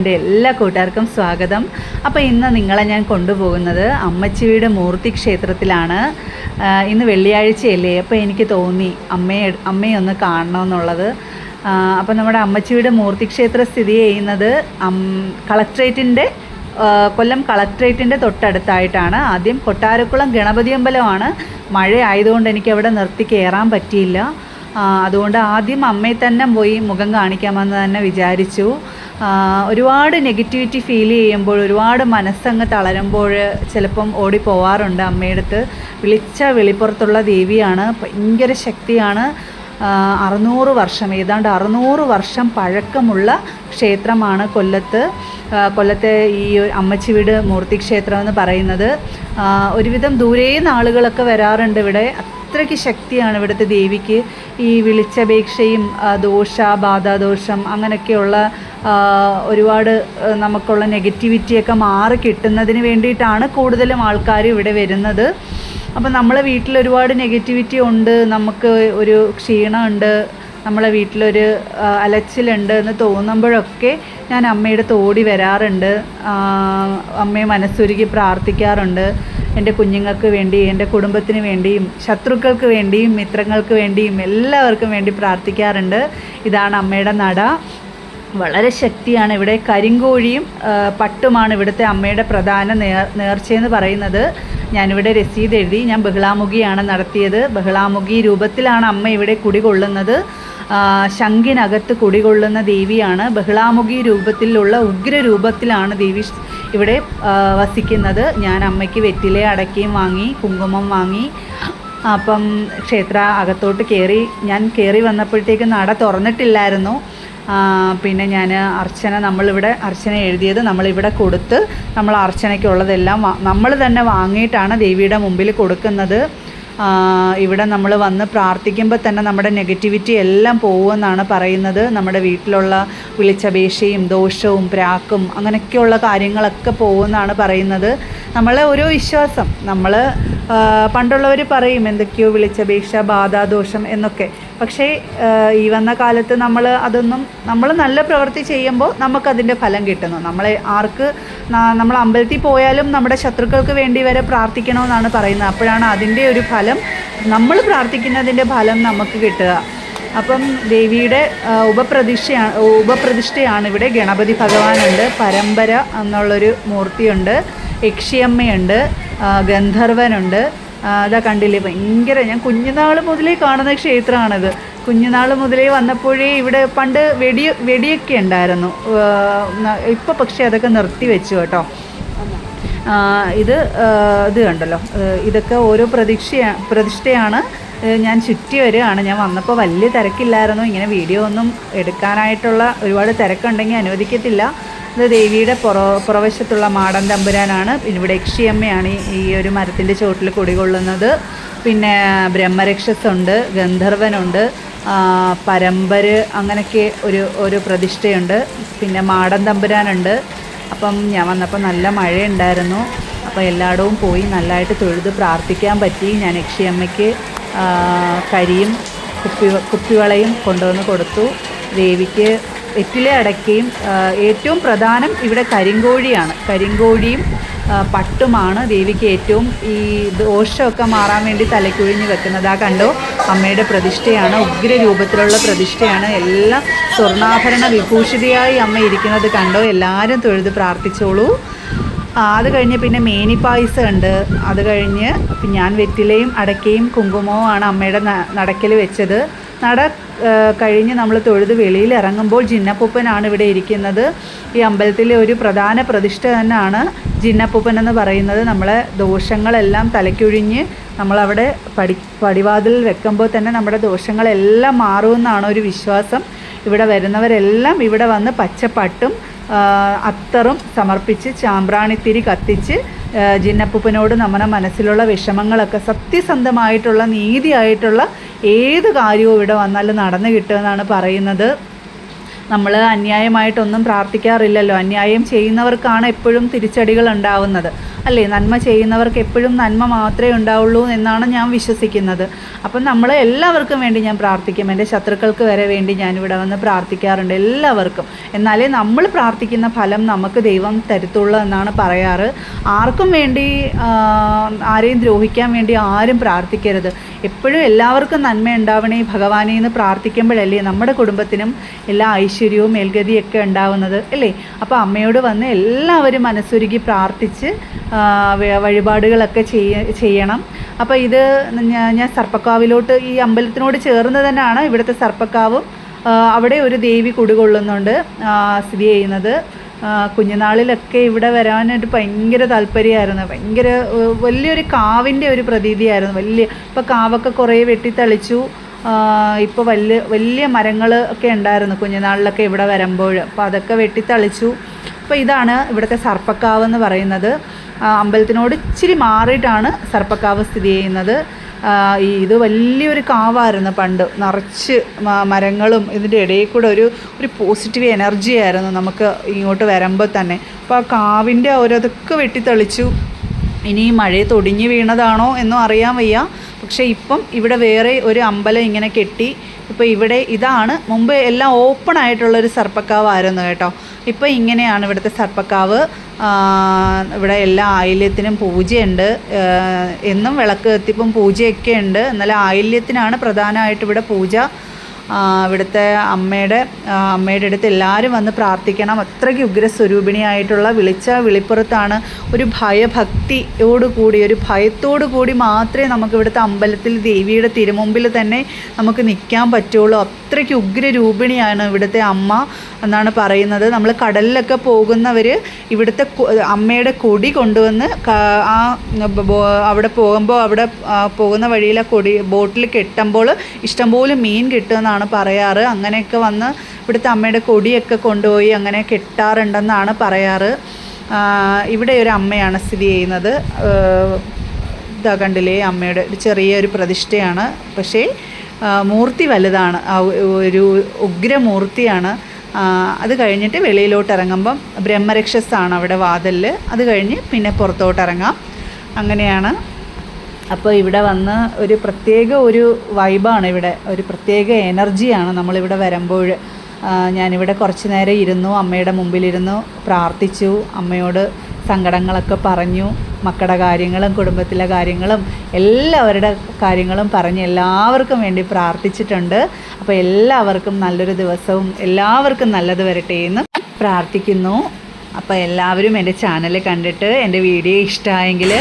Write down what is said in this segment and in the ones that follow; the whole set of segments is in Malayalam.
എന്റെ എല്ലാ കൂട്ടുകാർക്കും സ്വാഗതം. അപ്പോൾ ഇന്ന് നിങ്ങളെ ഞാൻ കൊണ്ടുപോകുന്നത് അമ്മച്ചിയുടെ മൂർത്തി ക്ഷേത്രത്തിലാണ് ഇന്ന് വെള്ളിയാഴ്ചയല്ലേ അപ്പോൾ എനിക്ക് തോന്നി അമ്മയെ അമ്മയെ ഒന്ന് കാണണമെന്നുള്ളത്. അപ്പോൾ നമ്മുടെ അമ്മച്ചിയുടെ മൂർത്തി ക്ഷേത്രം സ്ഥിതി ചെയ്യുന്നത് കളക്ട്രേറ്റിന്റെ കൊല്ലം കളക്ട്രേറ്റിന്റെ തൊട്ടടുത്തായിട്ടാണ്. ആദ്യം കൊട്ടാരക്കുളം ഗണപതി അമ്പലമാണ്. മഴ ആയതുകൊണ്ട് എനിക്ക് അവിടെ നിർത്തി കയറാൻ പറ്റിയില്ല. അതുകൊണ്ട് ആദ്യം അമ്മയെ തന്നെ പോയി മുഖം കാണിക്കാമെന്ന് തന്നെ വിചാരിച്ചു. ഒരുപാട് നെഗറ്റിവിറ്റി ഫീൽ ചെയ്യുമ്പോൾ ഒരുപാട് മനസ്സങ്ങ് തളരുമ്പോൾ ചിലപ്പം ഓടി പോവാറുണ്ട് അമ്മയടുത്ത്. വിളിച്ച വെളിപ്പുറത്തുള്ള ദേവിയാണ്. ഭയങ്കര ശക്തിയാണ്. അറുന്നൂറ് വർഷം ഏതാണ്ട് അറുന്നൂറ് വർഷം പഴക്കമുള്ള ക്ഷേത്രമാണ് കൊല്ലത്ത്. കൊല്ലത്തെ ഈ അമ്മച്ചി വീട് മൂർത്തി ക്ഷേത്രം എന്ന് പറയുന്നത്. ഒരുവിധം ദൂരേ ആളുകളൊക്കെ വരാറുണ്ട് ഇവിടെ. അത്രയ്ക്ക് ശക്തിയാണ് ഇവിടുത്തെ ദേവിക്ക്. ഈ വിളിച്ചപേക്ഷയും ദോഷ ബാധാദോഷം അങ്ങനെയൊക്കെയുള്ള ഒരുപാട് നമുക്കുള്ള നെഗറ്റിവിറ്റിയൊക്കെ മാറി കിട്ടുന്നതിന് വേണ്ടിയിട്ടാണ് കൂടുതലും ആൾക്കാർ ഇവിടെ വരുന്നത്. അപ്പം നമ്മളെ വീട്ടിൽ ഒരുപാട് നെഗറ്റിവിറ്റി ഉണ്ട്. നമുക്ക് ഒരു ക്ഷീണമുണ്ട്. നമ്മളെ വീട്ടിലൊരു അലച്ചിലുണ്ട് എന്ന് തോന്നുമ്പോഴൊക്കെ ഞാൻ അമ്മയുടെ തോടി വരാറുണ്ട്. അമ്മയെ മനസ്സൊരുക്കി പ്രാർത്ഥിക്കാറുണ്ട്. എന്റെ കുഞ്ഞുങ്ങൾക്ക് വേണ്ടി എന്റെ കുടുംബത്തിന് വേണ്ടിയും ശത്രുക്കൾക്ക് വേണ്ടിയും മിത്രങ്ങൾക്ക് വേണ്ടിയും എല്ലാവർക്കും വേണ്ടി പ്രാർത്ഥിക്കാറുണ്ട്. ഇതാണ് അമ്മയുടെ നട. വളരെ ശക്തിയാണ് ഇവിടെ. കരിങ്കോഴിയും പട്ടുമാണ് ഇവിടുത്തെ അമ്മയുടെ പ്രധാന നേർ നേർച്ചയെന്ന് പറയുന്നത്. ഞാനിവിടെ രസീത് എഴുതി ഞാൻ ബഹളാമുഖിയാണ് നടത്തിയത്. ബഹളാമുഖി രൂപത്തിലാണ് അമ്മ ഇവിടെ കുടികൊള്ളുന്നത് ആ, ശംഖിനകത്ത് കുടികൊള്ളുന്ന ദേവിയാണ്. ബഹളാമുഖി രൂപത്തിലുള്ള ഉഗ്ര രൂപത്തിലാണ് ദേവി ഇവിടെ വസിക്കുന്നത്. ഞാൻ അമ്മയ്ക്ക് വെറ്റില അടക്കയും വാങ്ങി കുങ്കുമം വാങ്ങി. അപ്പം ക്ഷേത്ര അകത്തോട്ട് കയറി ഞാൻ കയറി വന്നപ്പോഴത്തേക്ക് നട തുറന്നിട്ടില്ലായിരുന്നു. പിന്നെ ഞാൻ അർച്ചന നമ്മളിവിടെ അർച്ചന എഴുതിയത് നമ്മളിവിടെ കൊടുത്ത് നമ്മൾ അർച്ചനയ്ക്കുള്ളതെല്ലാം നമ്മൾ തന്നെ വാങ്ങിയിട്ടാണ് ദേവിയുടെ മുമ്പിൽ കൊടുക്കുന്നത്. ഇവിടെ നമ്മൾ വന്ന് പ്രാർത്ഥിക്കുമ്പോൾ തന്നെ നമ്മുടെ നെഗറ്റിവിറ്റി എല്ലാം പോകുമെന്നാണ് പറയുന്നത്. നമ്മുടെ വീട്ടിലുള്ള വിളിച്ചപേക്ഷയും ദോഷവും പ്രാക്കും അങ്ങനെയൊക്കെയുള്ള കാര്യങ്ങളൊക്കെ പോകുമെന്നാണ് പറയുന്നത്. നമ്മളെ ഓരോ വിശ്വാസം. നമ്മൾ പണ്ടുള്ളവർ പറയും എന്തൊക്കെയോ വിളിച്ചപേക്ഷ ബാധാദോഷം എന്നൊക്കെ. പക്ഷേ ഈ വന്ന കാലത്ത് നമ്മൾ അതൊന്നും നമ്മൾ നല്ല പ്രവൃത്തി ചെയ്യുമ്പോൾ നമുക്കതിന്റെ ഫലം കിട്ടുന്നു. നമ്മളെ ആർക്ക് നമ്മൾ അമ്പലത്തിൽ പോയാലും നമ്മുടെ ശത്രുക്കൾക്ക് വേണ്ടി വരെ പ്രാർത്ഥിക്കണമെന്നാണ് പറയുന്നത്. അപ്പോഴാണ് അതിന്റെ ഒരു ഫലം നമ്മൾ പ്രാർത്ഥിക്കുന്നതിന്റെ ഫലം നമുക്ക് കിട്ടുക. അപ്പം ദേവിയുടെ ഉപപ്രതിഷ്ഠയാണ് ഉപപ്രതിഷ്ഠയാണ് ഇവിടെ ഗണപതി ഭഗവാനുണ്ട്. പരമ്പര എന്നുള്ളൊരു മൂർത്തിയുണ്ട്. യക്ഷിയമ്മയുണ്ട് ഗന്ധർവനുണ്ട്. അതാ കണ്ടില്ലേ ഭയങ്കര ഞാൻ കുഞ്ഞുനാൾ മുതലേ കാണുന്ന ക്ഷേത്രമാണിത്. കുഞ്ഞുനാൾ മുതലേ വന്നപ്പോഴേ ഇവിടെ പണ്ട് വെടി വെടിയൊക്കെ ഉണ്ടായിരുന്നു. ഇപ്പോൾ പക്ഷേ അതൊക്കെ നിർത്തി വെച്ചു കേട്ടോ. ഇത് ഇത് കണ്ടല്ലോ. ഇതൊക്കെ ഓരോ പ്രതീക്ഷ പ്രതിഷ്ഠയാണ്. ഞാൻ ചുറ്റി വരികയാണ്. ഞാൻ വന്നപ്പോൾ വലിയ തിരക്കില്ലായിരുന്നു. ഇങ്ങനെ വീഡിയോ ഒന്നും എടുക്കാനായിട്ടുള്ള ഒരുപാട് തിരക്കുണ്ടെങ്കിൽ അനുവദിക്കത്തില്ല. ഇത് ദേവിയുടെ പുറ പുറവശത്തുള്ള മാടൻ തമ്പുരാനാണ്. ഇവിടെ യക്ഷിയമ്മയാണ് ഈ- ഒരു മരത്തിന്റെ ചുവട്ടിൽ കുടികൊള്ളുന്നത്. പിന്നെ ബ്രഹ്മരക്ഷസുണ്ട് ഗന്ധർവനുണ്ട് പരമ്പര് അങ്ങനെയൊക്കെ ഒരു ഒരു പ്രതിഷ്ഠയുണ്ട്. പിന്നെ മാടൻ തമ്പുരാനുണ്ട്. അപ്പം ഞാൻ വന്നപ്പോൾ നല്ല മഴയുണ്ടായിരുന്നു. അപ്പോൾ എല്ലായിടവും പോയി നല്ലതായിട്ട് തൊഴുത് പ്രാർത്ഥിക്കാൻ പറ്റി. ഞാൻ യക്ഷിയമ്മയ്ക്ക് കരിയും കുപ്പി കുപ്പിവളയും കൊണ്ടുവന്ന് കൊടുത്തു. ദേവിക്ക് വെറ്റില അടയ്ക്കയും ഏറ്റവും പ്രധാനം ഇവിടെ കരിങ്കോഴിയാണ്. കരിങ്കോഴിയും പട്ടുമാണ് ദേവിക്ക് ഏറ്റവും ഈ ദോഷമൊക്കെ മാറാൻ വേണ്ടി തലക്കുഴിഞ്ഞ് വെക്കുന്നത്. ആ കണ്ടോ? അമ്മയുടെ പ്രതിഷ്ഠയാണ് ഉഗ്ര രൂപത്തിലുള്ള പ്രതിഷ്ഠയാണ്. എല്ലാം സ്വർണാഭരണ വിഭൂഷിതയായി അമ്മ ഇരിക്കുന്നത് കണ്ടോ? എല്ലാവരും തൊഴുത് പ്രാർത്ഥിച്ചോളൂ. അത് കഴിഞ്ഞ് പിന്നെ മേനി പായസം ഉണ്ട്. അത് കഴിഞ്ഞ് ഞാൻ വെറ്റിലയും അടയ്ക്കയും കുങ്കുമവും ആണ് അമ്മയുടെ നടക്കൽ വെച്ചത്. നട കഴിഞ്ഞ് നമ്മൾ തൊഴുത് വെളിയിൽ ഇറങ്ങുമ്പോൾ ജിന്നപ്പൂപ്പനാണ് ഇവിടെ ഇരിക്കുന്നത്. ഈ അമ്പലത്തിലെ ഒരു പ്രധാന പ്രതിഷ്ഠ തന്നെയാണ് ജിന്നപ്പൂപ്പൻ എന്ന് പറയുന്നത്. നമ്മളെ ദോഷങ്ങളെല്ലാം തലയ്ക്കൊഴിഞ്ഞ് നമ്മളവിടെ പടി പടിവാതിൽ വെക്കുമ്പോൾ തന്നെ നമ്മുടെ ദോഷങ്ങളെല്ലാം മാറുമെന്നാണ് ഒരു വിശ്വാസം. ഇവിടെ വരുന്നവരെല്ലാം ഇവിടെ വന്ന് പച്ചപ്പട്ടും അത്തറും സമർപ്പിച്ച് ചാമ്പ്രാണിത്തിരി കത്തിച്ച് ജിന്നപ്പൂപ്പനോട് നമ്മുടെ മനസ്സിലുള്ള വിഷമങ്ങളൊക്കെ സത്യസന്ധമായിട്ടുള്ള നീതിയായിട്ടുള്ള ഏത് കാര്യവും ഇവിടെ വന്നാലും നടന്നു കിട്ടുമെന്നാണ് പറയുന്നത്. നമ്മൾ അന്യായമായിട്ടൊന്നും പ്രാർത്ഥിക്കാറില്ലല്ലോ. അന്യായം ചെയ്യുന്നവർക്കാണ് എപ്പോഴും തിരിച്ചടികൾ ഉണ്ടാവുന്നത്. അല്ലേ? നന്മ ചെയ്യുന്നവർക്ക് എപ്പോഴും നന്മ മാത്രമേ ഉണ്ടാവുള്ളൂ എന്നാണ് ഞാൻ വിശ്വസിക്കുന്നത്. അപ്പം നമ്മൾ എല്ലാവർക്കും വേണ്ടി ഞാൻ പ്രാർത്ഥിക്കും. എന്റെ ശത്രുക്കൾക്ക് വരെ വേണ്ടി ഞാൻ ഇവിടെ വന്ന് പ്രാർത്ഥിക്കാറുണ്ട് എല്ലാവർക്കും. എന്നാലേ നമ്മൾ പ്രാർത്ഥിക്കുന്ന ഫലം നമുക്ക് ദൈവം തരത്തുള്ളൂ എന്നാണ് പറയാറ്. ആർക്കും വേണ്ടി ആരെയും ദ്രോഹിക്കാൻ വേണ്ടി ആരും പ്രാർത്ഥിക്കരുത്. എപ്പോഴും എല്ലാവർക്കും നന്മ ഉണ്ടാവണേ ഭഗവാനെ എന്ന് പ്രാർത്ഥിക്കുമ്പോഴല്ലേ നമ്മുടെ കുടുംബത്തിനും എല്ലാ ഐശ്വര്യവും മേൽഗതിയൊക്കെ ഉണ്ടാവുന്നത് അല്ലേ? അപ്പോൾ അമ്മയോട് വന്ന് എല്ലാവരും മനസ്സൊരുക്കി പ്രാർത്ഥിച്ച് വഴിപാടുകളൊക്കെ ചെയ്യ ചെയ്യണം. അപ്പോൾ ഇത് ഞാൻ സർപ്പക്കാവിലോട്ട് ഈ അമ്പലത്തിനോട് ചേർന്ന് തന്നെയാണ് ഇവിടുത്തെ സർപ്പക്കാവും അവിടെ ഒരു ദേവി കുടികൊള്ളുന്നുണ്ട് സ്ഥിതി ചെയ്യുന്നത്. കുഞ്ഞുനാളിലൊക്കെ ഇവിടെ വരാനായിട്ട് ഭയങ്കര താല്പര്യമായിരുന്നു. ഭയങ്കര വലിയൊരു കാവിന്റെ ഒരു പ്രതീതിയായിരുന്നു. വലിയ ഇപ്പോൾ കാവൊക്കെ കുറേ വെട്ടിത്തളിച്ചു. ഇപ്പോൾ വലിയ വലിയ മരങ്ങൾ ഒക്കെ ഉണ്ടായിരുന്നു കുഞ്ഞുനാളിലൊക്കെ ഇവിടെ വരുമ്പോൾ അപ്പോൾ അതൊക്കെ വെട്ടിത്തളിച്ചു. അപ്പോൾ ഇതാണ് ഇവിടുത്തെ സർപ്പക്കാവ് എന്ന് പറയുന്നത്. അമ്പലത്തിനോട് ഇച്ചിരി മാറിയിട്ടാണ് സർപ്പക്കാവ് സ്ഥിതി ചെയ്യുന്നത്. ഇത് വലിയൊരു കാവായിരുന്നു പണ്ട്. നിറച്ച് മരങ്ങളും ഇതിന്റെ ഇടയിൽ കൂടെ ഒരു ഒരു പോസിറ്റീവ് എനർജി ആയിരുന്നു നമുക്ക് ഇങ്ങോട്ട് വരുമ്പോൾ തന്നെ. അപ്പോൾ ആ കാവിന്റെ ഓരോതൊക്കെ വെട്ടിത്തെളിച്ചു. ഇനി ഈ തൊടിഞ്ഞു വീണതാണോ എന്നും അറിയാൻ വയ്യ. പക്ഷേ ഇപ്പം ഇവിടെ വേറെ ഒരു അമ്പലം ഇങ്ങനെ കെട്ടി ഇപ്പോൾ ഇവിടെ ഇതാണ്. മുമ്പ് എല്ലാം ഓപ്പൺ ആയിട്ടുള്ളൊരു സർപ്പക്കാവായിരുന്നു കേട്ടോ. ഇപ്പോൾ ഇങ്ങനെയാണ് ഇവിടുത്തെ സർപ്പക്കാവ്. ഇവിടെ എല്ലാ ആയില്യത്തിനും പൂജയുണ്ട്. എന്നും വിളക്ക് കത്തിപ്പം പൂജയൊക്കെ ഉണ്ട് എന്നാലും ആയില്യത്തിനാണ് പ്രധാനമായിട്ട് ഇവിടെ പൂജ. ഇവിടുത്തെ അമ്മയുടെ അമ്മയുടെ അടുത്ത് എല്ലാവരും വന്ന് പ്രാർത്ഥിക്കണം. അത്രയ്ക്ക് ഉഗ്രസ്വരൂപിണിയായിട്ടുള്ള വിളിച്ച വിളിപ്പുറത്താണ് ഒരു ഭയഭക്തിയോട് കൂടി ഒരു ഭയത്തോടു കൂടി മാത്രമേ നമുക്ക് ഇവിടുത്തെ അമ്പലത്തിൽ ദേവിയുടെ തിരുമുമ്പിൽ തന്നെ നമുക്ക് നിൽക്കാൻ പറ്റുള്ളൂ. അത്രയ്ക്ക് ഉഗ്രരൂപിണിയാണ് ഇവിടുത്തെ അമ്മ എന്നാണ് പറയുന്നത്. നമ്മൾ കടലിലൊക്കെ പോകുന്നവർ ഇവിടുത്തെ അമ്മയുടെ കൊടി കൊണ്ടുവന്ന് ആ അവിടെ പോകുമ്പോൾ അവിടെ പോകുന്ന വഴിയിലെ കൊടി ബോട്ടിൽ കെട്ടുമ്പോൾ ഇഷ്ടംപോലെ മീൻ കിട്ടുമെന്നാണ് പറയാറ്. അങ്ങനെയൊക്കെ വന്ന് ഇവിടുത്തെ അമ്മയുടെ കൊടിയൊക്കെ കൊണ്ടുപോയി അങ്ങനെ കെട്ടാറുണ്ടെന്നാണ് പറയാറ്. ഇവിടെ ഒരു അമ്മയാണ് സ്ഥിതി ചെയ്യുന്നത്. ഇതാ കണ്ടില്ലേ അമ്മയുടെ ഒരു ചെറിയൊരു പ്രതിഷ്ഠയാണ്. പക്ഷേ മൂർത്തി വലുതാണ്. ഒരു ഉഗ്രമൂർത്തിയാണ്. അത് കഴിഞ്ഞിട്ട് വെളിയിലോട്ട് ഇറങ്ങുമ്പം ബ്രഹ്മരക്ഷസാണ് അവിടെ വാതിലിൽ അത് കഴിഞ്ഞ് പിന്നെ പുറത്തോട്ട് ഇറങ്ങാം അങ്ങനെയാണ്. അപ്പോൾ ഇവിടെ വന്ന് ഒരു പ്രത്യേക ഒരു വൈബാണ് ഇവിടെ. ഒരു പ്രത്യേക എനർജിയാണ് നമ്മളിവിടെ വരുമ്പോൾ. ഞാനിവിടെ കുറച്ച് നേരം ഇരുന്നു അമ്മയുടെ മുമ്പിലിരുന്നു പ്രാർത്ഥിച്ചു അമ്മയോട് സങ്കടങ്ങളൊക്കെ പറഞ്ഞു. മക്കളുടെ കാര്യങ്ങളും കുടുംബത്തിലെ കാര്യങ്ങളും എല്ലാവരുടെ കാര്യങ്ങളും പറഞ്ഞ് എല്ലാവർക്കും വേണ്ടി പ്രാർത്ഥിച്ചിട്ടുണ്ട്. അപ്പോൾ എല്ലാവർക്കും നല്ലൊരു ദിവസവും എല്ലാവർക്കും നല്ലത് വരട്ടെ എന്ന് പ്രാർത്ഥിക്കുന്നു. അപ്പോൾ എല്ലാവരും എന്റെ ചാനൽ കണ്ടിട്ട് എന്റെ വീഡിയോ ഇഷ്ടമായെങ്കിൽ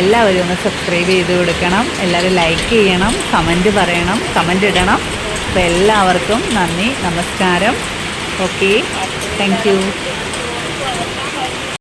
എല്ലാവരും ഒന്ന് സബ്സ്ക്രൈബ് ചെയ്ത് കൊടുക്കണം. എല്ലാവരും ലൈക്ക് ചെയ്യണം കമന്റ് പറയണം കമന്റ് ഇടണം. അപ്പോൾ എല്ലാവർക്കും നന്ദി നമസ്കാരം. Okay thank